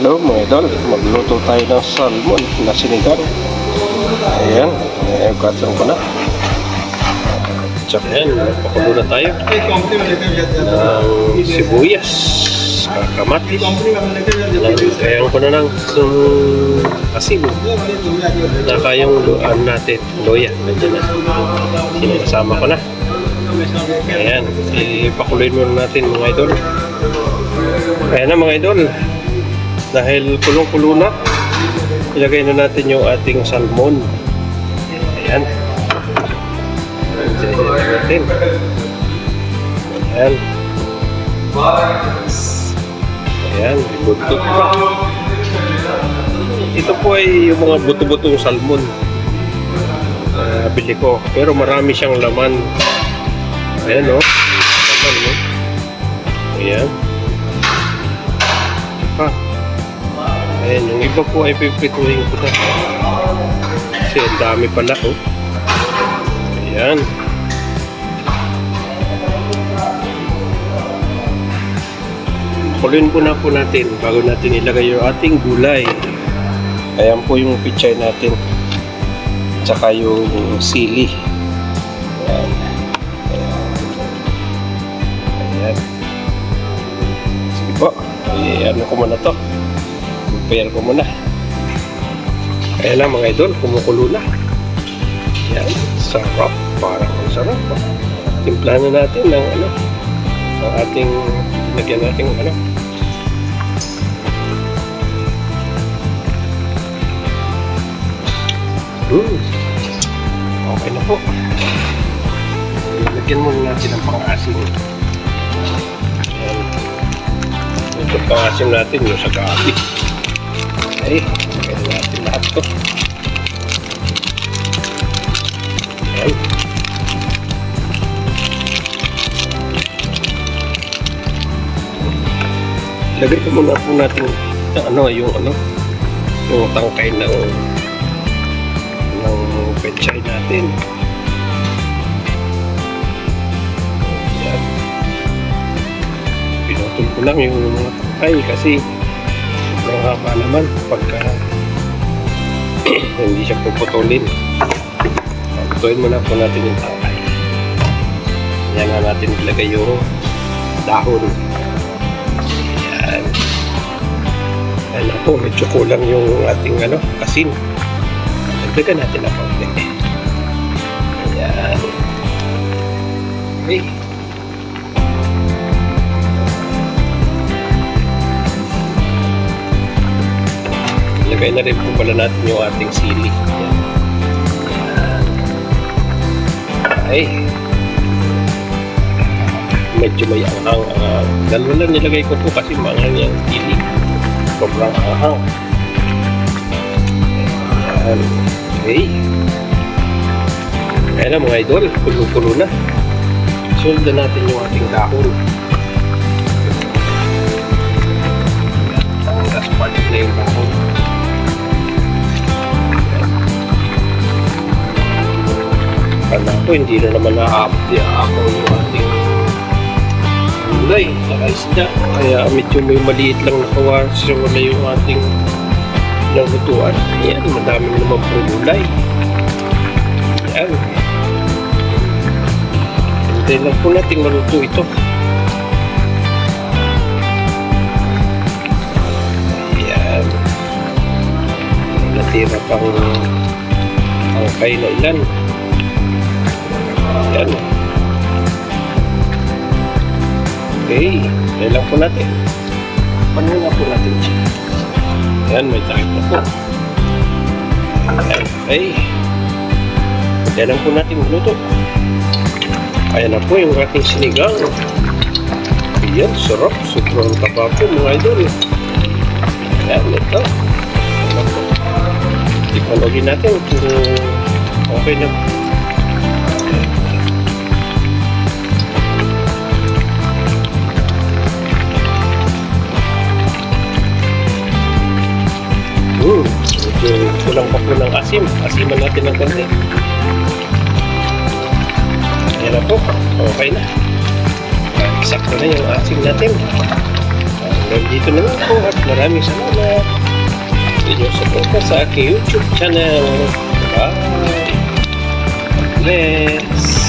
Hello mga idol, magluto tayo ng salmon na sinigang. Ayan, ayan, katlong ko na. Tsaka yan, pakulo na tayo ng sibuyas, kamatis. Ayan ko na ng um, asin. Naka yung luan natin, loya, nandiyan na. Sinasama ko na. Ayan, ipakuloyin muna natin mga idol. Ayan na mga idol. Dahil kulong-kulo na, ilagay na natin yung ating salmon. Ayan. Natin. Ayan. Ayan, buto pa. Ito po ay yung mga buto-butong salmon. Uh, bili ko. Pero marami siyang laman. Ayan o. Oh. Laman o. Ayan. Ayan, yung iba po ay pipituhin ko na. Kasi ang dami pala oh. Ayan. Kulin po na po natin bago natin ilagay yung ating gulay. Ayan po yung pichay natin. Tsaka yung sili. Ayan. Ayan. Sige po. Eh, ano ko muna to. Prepare ko muna. Kaya lang mga idol, kumukulo na. Yan, sarap. Parang ang sarap. Timplahan na natin ng ano, ang ating, lagyan natin ng ano, Hmm. Okay na po. Lagyan muna natin ang pang-asin. Ayan. Ito pang-asin natin yung sa gabi. Okay. Lagyan natin lahat to. Ayan. Lagay ko muna po natin yung ano, yung ano, yung tangkay ng ng pechay natin. Ayan. Pinutol ko lang yung mga tangkay kasi sobrang haba naman pagka hindi siya puputulin. Puputulin muna po natin yung tangkay. Yan na natin ilagay yung dahon. Ayan. Ayan po, medyo kulang yung ating ano, asin. Dagdagan natin ang konti. Ayan. Okay. Ilagay na rin po pala natin yung ating sili. Okay. Medyo may anghang. Uh, dalawa lang nilagay ko po kasi maanghang yung sili. Sobrang anghang. Ayan. Okay. Ayan na mga idol, pulo-pulo na. Na natin yung ating dahon. Last na yung dahon. Kala ko hindi na naman na-up-ako yung ating gulay sa isda. Kaya medyo may maliit lang nakawas so wala yung ating nalutuan. Ayan, madami naman po gulay. Ayan. Hintayin lang po natin maluto ito. Ayan. Natira pang ang kailan. Ayan. Okay. Hintayin lang po natin. Paano na po natin? Ayan, may takip na po. Okay. Kaya lang po natin magluto. Ayan na po yung ating sinigang. Ayan, sarap. Sobrang taba po mga idol. Ayan, ito. Po. Ulit natin kung okay na. Hmm, medyo kulang pa po ng asim. Asiman natin ng konti. Ayan na po. Okay na. Sakto na yung asim natin. Hanggang dito na lang po at maraming salamat. Inyong suporta sa aking YouTube channel. Bye! Bless!